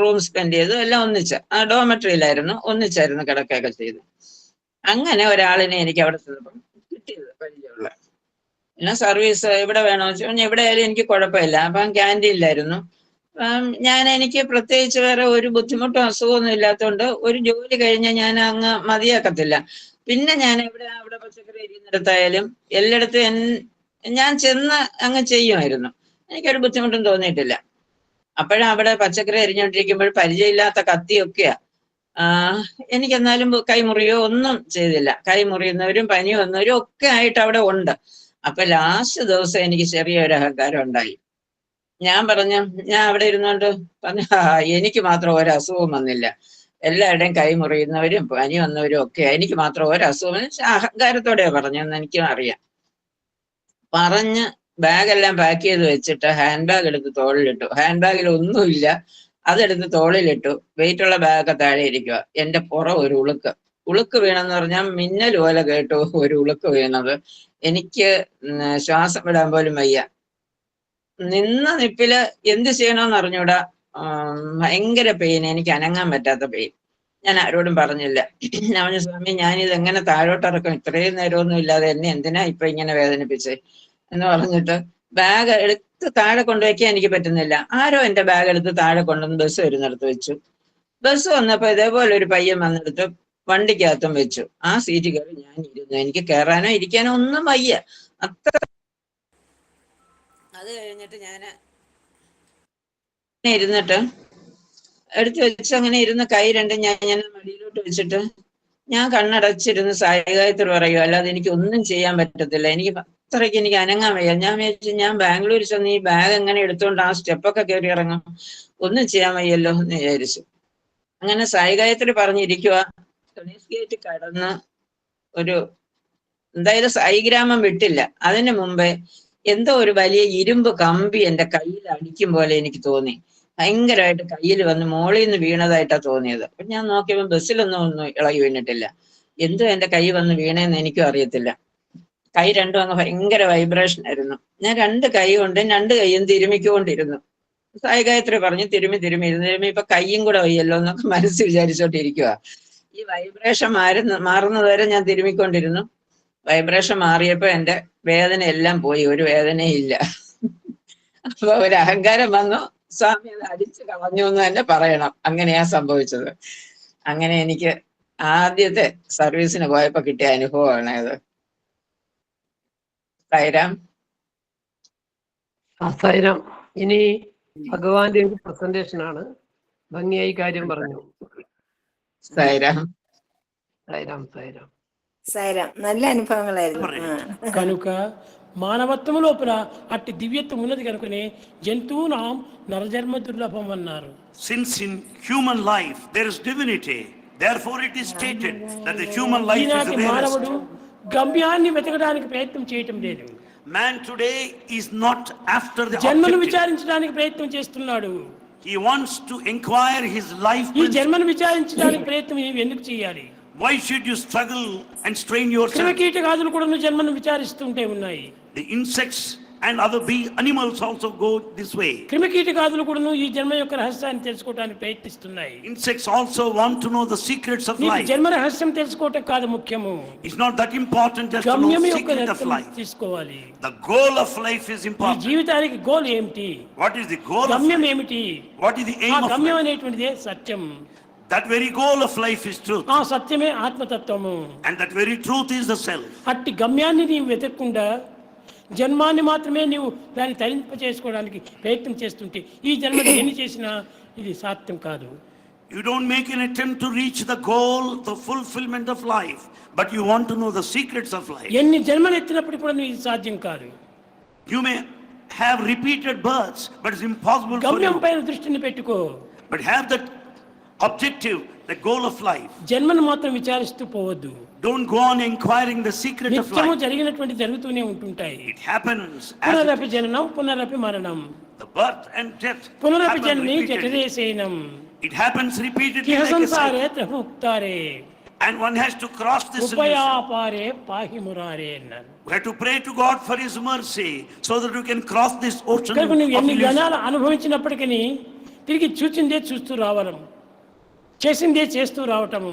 റൂം സ്പെൻഡ് ചെയ്തു. എല്ലാം ഒന്നിച്ച. ആ ഡോമെട്രിയിലായിരുന്നു ഒന്നിച്ചായിരുന്നു കിടക്കുകയൊക്കെ ചെയ്തു. അങ്ങനെ ഒരാളിനെ എനിക്ക് അവിടെ ചെന്നപ്പം കിട്ടിയത് പരിചയമുള്ള. പിന്നെ സർവീസ് ഇവിടെ വേണോ വെച്ചാൽ എവിടെ ആയാലും എനിക്ക് കുഴപ്പമില്ല. അപ്പം ക്യാന്റീനിലായിരുന്നു ഞാൻ എനിക്ക് പ്രത്യേകിച്ച് വേറെ ഒരു ബുദ്ധിമുട്ടും അസുഖമൊന്നും ഇല്ലാത്തതുകൊണ്ട് ഒരു ജോലി കഴിഞ്ഞാൽ ഞാൻ അങ്ങ് മതിയാക്കത്തില്ല. പിന്നെ ഞാൻ എവിടെ അവിടെ പച്ചക്കറി ഇരിക്കുന്നിടത്തായാലും എല്ലായിടത്തും ഞാൻ ചെന്ന് അങ്ങ് ചെയ്യുമായിരുന്നു. എനിക്കൊരു ബുദ്ധിമുട്ടും തോന്നിയിട്ടില്ല. അപ്പോഴവിടെ പച്ചക്കറി അരിഞ്ഞുകൊണ്ടിരിക്കുമ്പോൾ പരിചയമില്ലാത്ത കത്തിയൊക്കെയാ. എനിക്കെന്നാലും കൈമുറിയോ ഒന്നും ചെയ്തില്ല. കൈമുറിയുന്നവരും പനി വന്നവരും ഒക്കെ ആയിട്ട് അവിടെ ഉണ്ട്. അപ്പൊ ലാസ്റ്റ് ദിവസം എനിക്ക് ചെറിയൊരു അഹങ്കാരം ഉണ്ടായി. ഞാൻ പറഞ്ഞു ഞാൻ അവിടെ ഇരുന്നോണ്ട് പറഞ്ഞു എനിക്ക് മാത്രം ഒരു അസുഖം വന്നില്ല. എല്ലാവരുടെയും കൈമുറിയുന്നവരും പനി വന്നവരും ഒക്കെ എനിക്ക് മാത്രം ഒരു അസുഖം വന്നില്ല." അഹങ്കാരത്തോടെയാ പറഞ്ഞെന്ന് എനിക്കും അറിയാം. പറഞ്ഞ് ബാഗെല്ലാം പാക്ക് ചെയ്ത് വെച്ചിട്ട് ഹാൻഡ് ബാഗ് എടുത്ത് തോളിലിട്ടു. ഹാൻഡ് ബാഗിൽ ഒന്നുമില്ല. അതെടുത്ത് തോളിലിട്ടു. വെയിറ്റ് ഉള്ള ബാഗൊക്കെ താഴെ ഇരിക്കുക എന്റെ പുറം ഒരു ഉളുക്ക്. ഉളുക്ക് വീണെന്ന് പറഞ്ഞാൽ മിന്നൽ പോലെ കേട്ടു ഒരു ഉളുക്ക് വീണത്. എനിക്ക് ശ്വാസം വിടാൻ പോലും വയ്യ. നിന്ന നിപ്പിൽ എന്ത് ചെയ്യണമെന്ന് അറിഞ്ഞൂടാ. ഭയങ്കര പെയിൻ എനിക്ക് അനങ്ങാൻ പറ്റാത്ത പെയിൻ ഞാൻ ആരോടും പറഞ്ഞില്ല. പറഞ്ഞു സ്വാമി ഞാനിത് എങ്ങനെ താഴോട്ടിറക്കും? ഇത്രയും നേരമൊന്നും ഇല്ലാതെ എന്നെ എന്തിനാ ഇപ്പൊ ഇങ്ങനെ വേദനിപ്പിച്ചേ? എന്ന് പറഞ്ഞിട്ട് ബാഗ് എടുത്ത് താഴെ കൊണ്ടുവയ്ക്കാൻ എനിക്ക് പറ്റുന്നില്ല. ആരോ എന്റെ ബാഗ് എടുത്ത് താഴെ കൊണ്ടുവന്ന് ബസ് വരുന്നിടത്ത് വെച്ചു. ബസ് വന്നപ്പോൾ ഇതേപോലെ ഒരു പയ്യൻ വന്നെടുത്ത് വണ്ടിക്കകത്തും വെച്ചു. ആ സീറ്റ് കയറി ഞാൻ ഇരുന്നു. എനിക്ക് കയറാനോ ഇരിക്കാനോ ഒന്നും വയ്യ. അത്ര അത് കഴിഞ്ഞിട്ട് ഞാൻ ഇരുന്നിട്ട് എടുത്ത് വെച്ച് അങ്ങനെ ഇരുന്ന് കൈ രണ്ടും ഞാൻ ഞാൻ മടിയിലോട്ട് വെച്ചിട്ട് ഞാൻ കണ്ണടച്ചിരുന്ന് സായികായത്തിൽ പറയൂ അല്ലാതെ എനിക്ക് ഒന്നും ചെയ്യാൻ പറ്റത്തില്ല. എനിക്ക് അത്രയ്ക്ക് എനിക്ക് അനങ്ങാൻ വയ്യ ഞാൻ വിചാരിച്ചു ഞാൻ ബാംഗ്ലൂരിൽ ചെന്ന് ഈ ബാഗ് എങ്ങനെ എടുത്തുകൊണ്ട് ആ സ്റ്റെപ്പൊക്കെ കയറി ഇറങ്ങും. ഒന്നും ചെയ്യാൻ വയ്യല്ലോ എന്ന് വിചാരിച്ചു. അങ്ങനെ സായികായത്തിൽ പറഞ്ഞിരിക്കുക ടെന്നീസ് ഗേറ്റ് കടന്ന് ഒരു എന്തായാലും സായിഗ്രാമം വിട്ടില്ല. അതിനു മുമ്പേ എന്തോ ഒരു വലിയ ഇരുമ്പ് കമ്പി എന്റെ കയ്യിൽ അടിക്കും പോലെ എനിക്ക് തോന്നി. ഭയങ്കരമായിട്ട് കയ്യിൽ വന്ന് മോളിൽ നിന്ന് വീണതായിട്ടാ തോന്നിയത്. അപ്പൊ ഞാൻ നോക്കിയപ്പോൾ ബസ്സിലൊന്നും ഒന്നും ഇളകി വീണിട്ടില്ല. എന്തോ എന്റെ കൈ വന്ന് വീണേന്ന് എനിക്കും അറിയത്തില്ല. കൈ രണ്ടും അങ്ങ് ഭയങ്കര വൈബ്രേഷൻ ആയിരുന്നു. ഞാൻ രണ്ട് കൈ കൊണ്ട് രണ്ട് കൈയും തിരുമിക്കൊണ്ടിരുന്നു. സായി ഗായത്രി പറഞ്ഞു തിരുമി തിരുമി ഇരുന്ന് തിരുമി ഇപ്പൊ കൈയും കൂടെ വയ്യല്ലോ എന്നൊക്കെ മനസ്സിൽ വിചാരിച്ചോണ്ടിരിക്കുക ഈ വൈബ്രേഷൻ മാറുന്ന മാറുന്നതുവരെ ഞാൻ തിരുമിക്കൊണ്ടിരുന്നു. വൈബ്രേഷൻ മാറിയപ്പോ എന്റെ വേദന എല്ലാം പോയി ഒരു വേദനയില്ല അപ്പൊ ഒരു അഹങ്കാരം വന്നു. സ്വാമി അത് അടിച്ചു കളഞ്ഞു എന്ന് തന്നെ പറയണം. അങ്ങനെയാ സംഭവിച്ചത്. അങ്ങനെ എനിക്ക് ആദ്യത്തെ സർവീസിന് പോയപ്പോ കിട്ടിയ അനുഭവമാണ് ഇത് സൈറാം ആ ഇനി ഭഗവാന്റെ ഒരു പ്രസന്റേഷൻ ആണ് ഭംഗിയായി കാര്യം പറഞ്ഞു. സൈറാം സൈറാം സൈറാം സൈറാം നല്ല അനുഭവങ്ങളായിരുന്നു. കനുക മാനവത്വമുള്ള അട്ടി ദിവ്യത്വം ഉന്നതി കനുക്കനെ ജന്തു നാം നരജന്മ ദുർലഭം വന്നാറ്. Since in human life there is divinity therefore it is stated that the human life is the rarest. గమ్యాన్ని వెతకడానికి ప్రయత్నం చేయటం లేదు. Man today is not after the జన్మను విచారించడానికి ప్రయత్నం చేస్తున్నాడు. He wants to enquire his life ఈ జన్మను విచారించడానికి ప్రయత్నం ఎందుకు చేయాలి? Why should you struggle and strain yourself కీటకాదులు కూడా జన్మను విచారిస్తుంటే ఉన్నాయి. The insects and other the animals also go this way క్రిమికీటకాదులు కూడాను ఈ జన్మ యొక్క రహస్యాన్ని తెలుసుకోవడానికి ప్రయత్నిస్తున్నాయి. Insects also want to know the secrets of life జన్మ రహస్యం తెలుసుకోవటం కాదు ముఖ్యము. It's not that important just to know secret of life తెలుసుకోవాలి the goal of life is important జీవితానికి గోల్ ఏమిటి? వాట్ ఇస్ ది గోల్ గమ్యం ఏమిటి? What is the aim of గమ్యం అనేటువంటిదే సత్యం. That very goal of life is truth ఆ సత్యమే ఆత్మతత్వము. And that very truth is the self అట్టి గమ్యాన్ని నీవు వెతకకుండా జన్మాన్ని మాత్రమే నీవు దాన్ని తరింప చేసుకోవడానికి ప్రయత్నం చేస్తుంటే ఈ జన్మ ఎన్ని చేసినా ఇది సాధ్యం కాదు. You don't make an attempt to reach the goal the fulfilment of life but you want to know the secrets of life ఎన్ని జన్మలు ఎత్తినప్పుడు కూడా ఇది సాధ్యం కాదు. You may have repeated births but it's impossible గమ్యం పైన దృష్టిని పెట్టుకో. But have that objective, the goal of life. జన్మను మాత్రం విచారిస్తూ పోవద్దు Don't go on inquiring the secret of నిత్యము life. జరిగినటువంటి జరుగుతూనే ఉంటుంటాయి It happens as పునరపి it, జననం పునరపి మరణం the birth and death పునరపి happen Janani repeatedly. జఠరేసేనం It happens repeatedly ఇహ like a సంసారే cycle. త్రభుక్తారే And one has to cross this illusion. ఉపయాపారే పాహి మురారే అన్నారు We have to pray to God for His mercy so that we can cross this ocean కనుక నువ్వు of ఎన్ని illusion. గణాలు అనుభవించినప్పటికీ తిరిగి చూచిందే చూస్తూ రావడం చేసిందే చేస్తూ రావటము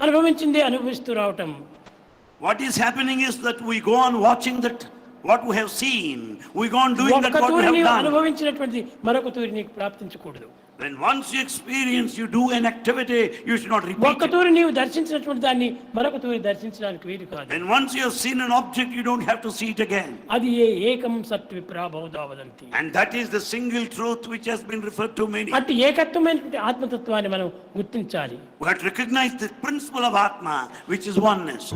అనుభవించిందే అనుభవిస్తూ రావటం what is happening is that we go on watching that what we have seen. We go on doing that ఒక్క what we తూరి have నీవు done. అనుభవించినటువంటి మరొక తూరి నీకు ప్రాప్తించకూడదు When once you experience, you do an activity, you should not repeat ఒక్క it. తూరి నీవు దర్శించినటువంటి దాన్ని మరొక తూరి దర్శించడానికి వీలు కాదు When once you have seen an object, you don't have to see it again. అది ఏ ఏకం సత్ విప్రాబౌదావదంతి And that is the single truth which has been referred to many. అట్టి ఏకత్వమైనటువంటి ఆత్మతత్వాన్ని మనం గుర్తించాలి We have to recognize the principle of Atma, which is oneness.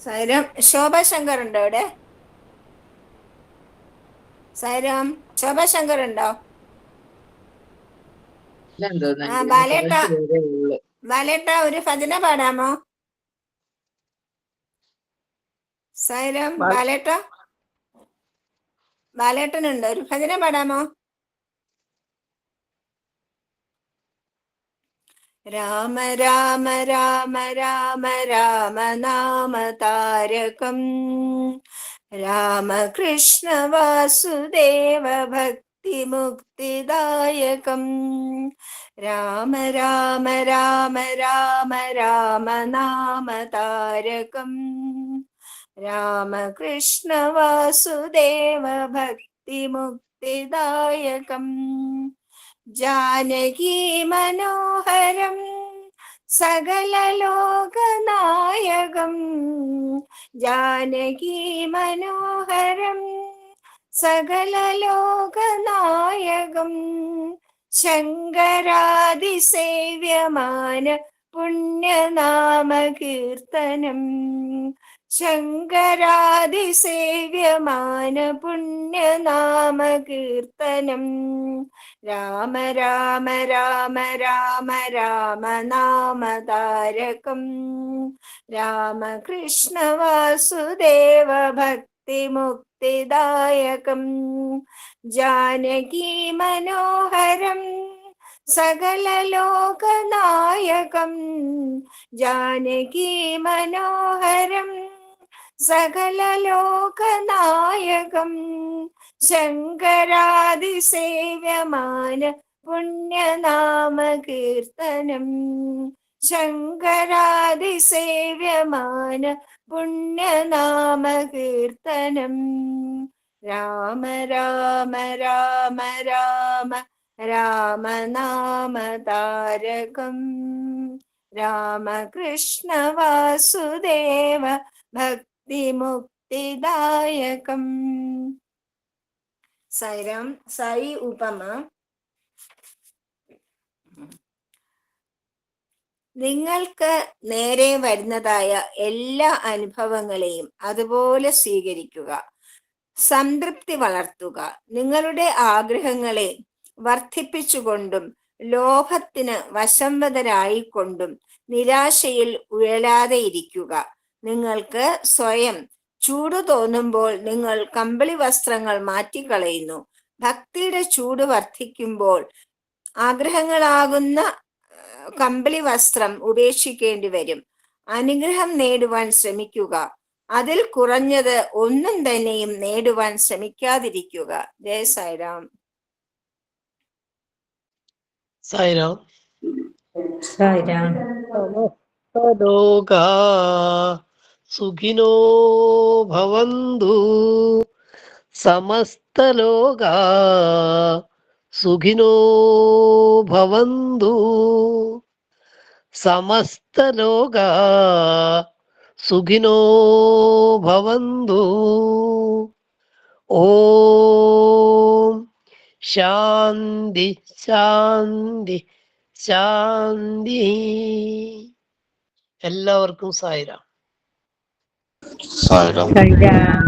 Sairam Shobhashankar ഉണ്ടോ ഇവിടെ സൈരം ശോഭാശങ്കർ ഉണ്ടോ ആ, ബാലേട്ട. ബാലേട്ട ഒരു ഭജന പാടാമോ? സൈരം ബാലേട്ട ബാലേട്ടനുണ്ടോ? ഒരു ഭജന പാടാമോ? രാമ രാമ രാമ രാമ രാമ നാമ താരകം. രാമകൃഷ്ണ വാസുദേവ ഭക്തി മുക്തിദായകം രാമ രാമ രാമ രാമ രാമ നാമ താരകം. രാമകൃഷ്ണ വാസുദേവ ഭക്തി മുക്തിദായകം ജാനകി മനോഹരം സകലലോകനായകം ജാനകി മനോഹരം സകലലോകനായകം ശങ്കരാതിസേവ്യമാന പുണ്യനാമകീർത്തനം. ശങ്കരാതിസേവ്യമാന പുണ്യനാമകീർത്തനം രാമ രാമ രാമ രാമ രാമ നാമതാരകം. രാമകൃഷ്ണ വാസുദേവ ഭക്തിമുക്തിദായകം. ജാനകീ മനോഹരം സകലലോകനായകം ജാനകി മനോഹരം സകലലോകനായകം ശങ്കരാതിസേവ്യമാന പുണ്യനാമകീർത്തനം. ശങ്കരാതിസേവ്യമാന പുണ്യനാമകീർത്തനം. രാമ രാമ രാമ രാമ രാമനാമ താരകം രാമകൃഷ്ണ വാസുദേവ ഭക്തി മുക്തിദായകം സൈരം സൈ ഉപമ നിങ്ങൾക്ക് നേരെ വരുന്നതായ എല്ലാ അനുഭവങ്ങളെയും അതുപോലെ സ്വീകരിക്കുക. സംതൃപ്തി വളർത്തുക. നിങ്ങളുടെ ആഗ്രഹങ്ങളെ വർദ്ധിപ്പിച്ചുകൊണ്ടും ലോഭത്തിന് വശംവതരായിക്കൊണ്ടും നിരാശയിൽ ഉഴലാതെ ഇരിക്കുക. നിങ്ങൾക്ക് സ്വയം ചൂട് തോന്നുമ്പോൾ നിങ്ങൾ കമ്പിളി വസ്ത്രങ്ങൾ മാറ്റിക്കളയുന്നു. ഭക്തിയുടെ ചൂട് വർദ്ധിക്കുമ്പോൾ ആഗ്രഹങ്ങളാകുന്ന കമ്പിളി വസ്ത്രം ഉപേക്ഷിക്കേണ്ടി വരും. അനുഗ്രഹം നേടുവാൻ ശ്രമിക്കുക. അതിൽ കുറഞ്ഞത് ഒന്നും തന്നെയും നേടുവാൻ ശ്രമിക്കാതിരിക്കുക. ജയ സായിരാം സായിരാം സായിരാം ലോകാ സുഖിനോ ഭവന്തു. സമസ്തലോകാ സുഖിനോ ഭവന്തു. സമസ്തലോകാ സുഖിനോ ഭവന്തു. ഓം ശാന്തി ശാന്തി ശാന്തി. എല്ലാവർക്കും സായിരാം. സായിരാം സായിരാം